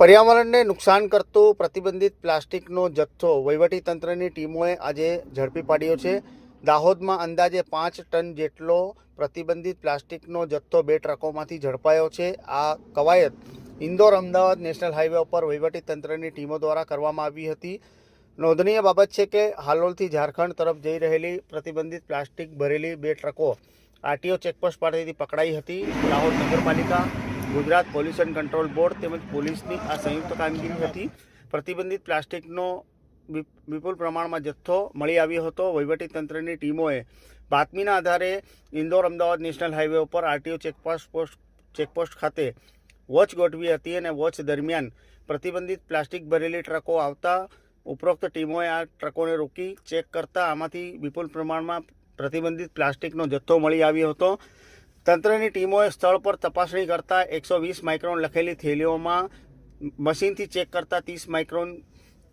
પર્યાવરણને નુકસાન કરતો પ્રતિબંધિત પ્લાસ્ટિકનો જથ્થો વહીવટીતંત્રની ટીમોએ આજે ઝડપી પાડ્યો છે. દાહોદમાં અંદાજે પાંચ ટન જેટલો પ્રતિબંધિત પ્લાસ્ટિકનો જથ્થો બે ટ્રકોમાંથી ઝડપાયો છે. આ કવાયત ઇન્દોર અમદાવાદ નેશનલ હાઈવે ઉપર વહીવટીતંત્રની ટીમો દ્વારા કરવામાં આવી હતી. નોંધનીય બાબત છે કે હાલોલથી ઝારખંડ તરફ જઈ રહેલી પ્રતિબંધિત પ્લાસ્ટિક ભરેલી બે ટ્રકો આરટીઓ ચેકપોસ્ટ પાસેથી પકડાઈ હતી. દાહોદ નગરપાલિકા ગુજરાત પોલ્યુશન કંટ્રોલ બોર્ડ તેમજ પોલીસની આ સંયુક્ત કામગીરી હતી. પ્રતિબંધિત પ્લાસ્ટિકનો વિપુલ પ્રમાણમાં જથ્થો મળી આવ્યો હતો. વહીવટીતંત્રની ટીમોએ બાતમીના આધારે ઇન્દોર અમદાવાદ નેશનલ હાઈવે ઉપર આરટીઓ ચેકપોસ્ટ પોસ્ટ, ચેકપોસ્ટ ખાતે વોચ ગોઠવી હતી અને વોચ દરમિયાન પ્રતિબંધિત પ્લાસ્ટિક ભરેલી ટ્રકો આવતા ઉપરોક્ત ટીમોએ આ ટ્રકોને રોકી ચેક કરતા આમાંથી વિપુલ પ્રમાણમાં પ્રતિબંધિત પ્લાસ્ટિકનો જથ્થો મળી આવ્યો હતો. તંત્રની ટીમોએ સ્થળ પર તપાસણી કરતા એકસો વીસ માઇક્રોન લખેલી થેલીઓમાં મશીનથી ચેક કરતા ત્રીસ માઇક્રોન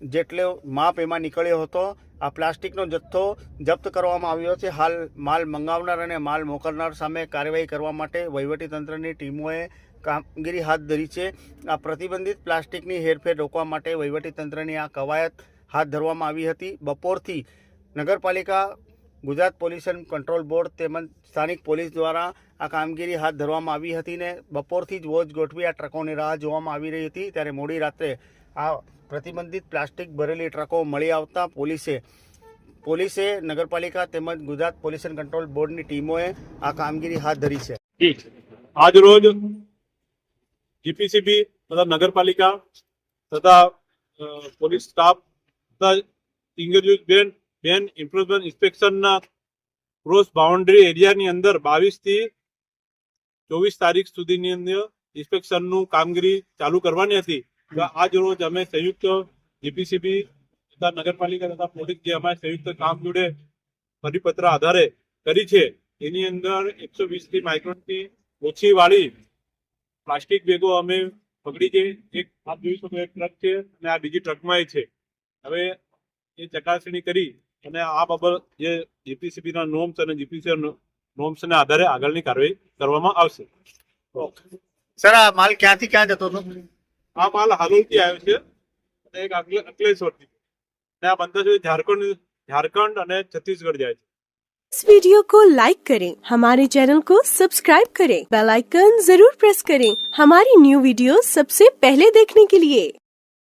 જેટલો માપ એમાં નીકળ્યો હતો. આ પ્લાસ્ટિકનો જથ્થો જપ્ત કરવામાં આવ્યો છે. હાલ માલ મંગાવનાર અને માલ મોકલનાર સામે કાર્યવાહી કરવા માટે વહીવટીતંત્રની ટીમોએ કામગીરી હાથ ધરી છે. આ પ્રતિબંધિત પ્લાસ્ટિકની હેરફેર રોકવા માટે વહીવટીતંત્રની આ કવાયત હાથ ધરવામાં આવી હતી. બપોરથી નગરપાલિકા ગુજરાત પોલ્યુશન કંટ્રોલ બોર્ડ તેમજ સ્થાનિક પોલીસ દ્વારા આ કામગીરી હાથ ધરવામાં આવી હતી ને બપોરથી જ વોચ ગોઠવી આ ટ્રકોની રાહ જોવામાં આવી રહી હતી. ત્યારે મોડી રાત્રે આ પ્રતિબંધિત પ્લાસ્ટિક ભરેલી ટ્રકો મળી આવતા પોલીસે પોલીસે નગરપાલિકા તેમજ ગુજરાત પોલ્યુશન કંટ્રોલ બોર્ડની ટીમોએ આ કામગીરી હાથ ધરી છે. આજ રોજ જીપીસીબી તથા નગરપાલિકા તથા પોલીસ સ્ટાફ તથા બેન બેન ઇન્ફ્લુએન્સ ઇન્સ્પેક્શનના ક્રોસ બાઉન્ડ્રી એરિયાની અંદર બાવીસથી ચોવીસ તારીખ સુધીની અંદર ઇન્સ્પેક્શનનું કામગીરી ચાલુ કરવાની હતી. આજ રોજ અમે સંયુક્ત જીપીસીબી તથા નગરપાલિકા તથા પોલીસ જે અમારે સંયુક્ત કામ જોડે પરિપત્ર આધારે કરી છે, એની અંદર એકસો વીસથી માઇક્રોન ઓછી વાળી પ્લાસ્ટિક બેગો અમે પકડી છે. એક આપ જોઈ શકો, એક ટ્રક છે અને આ બીજી ટ્રકમાં છે. હવે એ ચકાસણી કરી અને આ બાબત જે જીપીસીબી ના નોમ્સ અને જીપીસી નોમ્સ ના આધારે આગળની કાર્યવાહી કરવામાં આવશે સર આ માલ ક્યાંથી ક્યાં જતો હતો આ માલ હાલોલથી આવ્યો છે અને એક અકલે- અકલેશ્વરથી અને આ બંધ છે ઝારખંડ ઝારખંડ અને છત્તીસગઢ જાય છે इस वीडियो को लाइक करें हमारे चैनल को सब्सक्राइब करें बेल आइकन जरूर प्रेस करें हमारी न्यू वीडियो सबसे पहले देखने के लिए